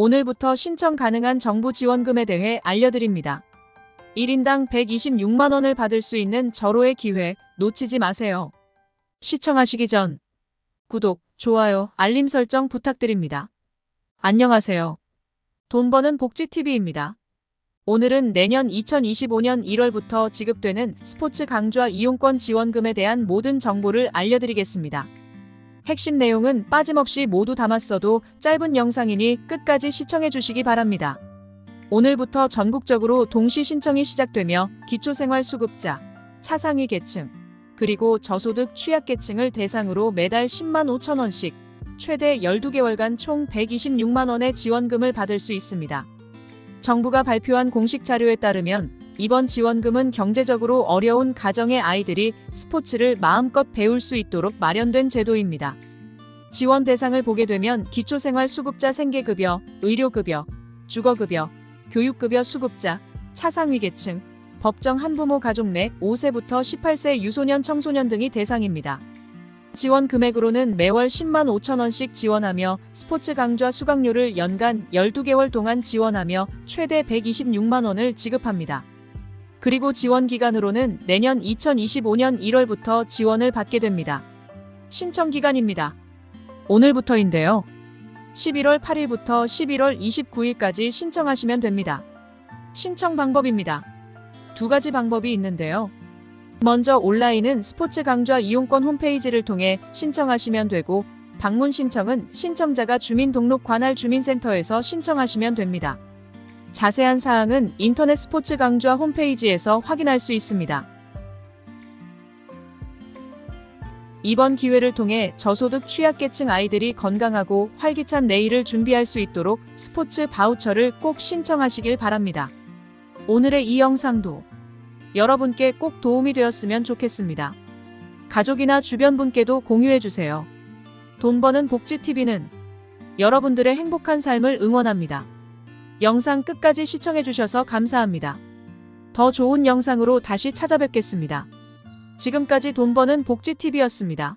오늘부터 신청 가능한 정부 지원금에 대해 알려드립니다. 1인당 126만원을 받을 수 있는 절호의 기회 놓치지 마세요. 시청하시기 전 구독, 좋아요, 알림 설정 부탁드립니다. 안녕하세요. 돈 버는 복지TV입니다. 오늘은 내년 2025년 1월부터 지급되는 스포츠 강좌 이용권 지원금에 대한 모든 정보를 알려드리겠습니다. 핵심 내용은 빠짐없이 모두 담았어도 짧은 영상이니 끝까지 시청해 주시기 바랍니다. 오늘부터 전국적으로 동시 신청이 시작되며 기초생활수급자, 차상위 계층, 그리고 저소득 취약계층을 대상으로 매달 10만 5천 원씩 최대 12개월간 총 126만 원의 지원금을 받을 수 있습니다. 정부가 발표한 공식 자료에 따르면 이번 지원금은 경제적으로 어려운 가정의 아이들이 스포츠를 마음껏 배울 수 있도록 마련된 제도입니다. 지원 대상을 보게 되면 기초생활수급자 생계급여, 의료급여, 주거급여, 교육급여 수급자, 차상위계층, 법정 한부모 가족 내 5세부터 18세 유소년 청소년 등이 대상입니다. 지원 금액으로는 매월 10만 5천 원씩 지원하며 스포츠 강좌 수강료를 연간 12개월 동안 지원하며 최대 126만 원을 지급합니다. 그리고 지원 기간으로는 내년 2025년 1월부터 지원을 받게 됩니다. 신청 기간입니다. 오늘부터인데요. 11월 8일부터 11월 29일까지 신청하시면 됩니다. 신청 방법입니다. 두 가지 방법이 있는데요. 먼저 온라인은 스포츠 강좌 이용권 홈페이지를 통해 신청하시면 되고 방문 신청은 신청자가 주민등록 관할 주민센터에서 신청하시면 됩니다. 자세한 사항은 인터넷 스포츠 강좌 홈페이지에서 확인할 수 있습니다. 이번 기회를 통해 저소득 취약계층 아이들이 건강하고 활기찬 내일을 준비할 수 있도록 스포츠 바우처를 꼭 신청하시길 바랍니다. 오늘의 이 영상도 여러분께 꼭 도움이 되었으면 좋겠습니다. 가족이나 주변 분께도 공유해주세요. 돈 버는 복지TV는 여러분들의 행복한 삶을 응원합니다. 영상 끝까지 시청해주셔서 감사합니다. 더 좋은 영상으로 다시 찾아뵙겠습니다. 지금까지 돈 버는 복지TV였습니다.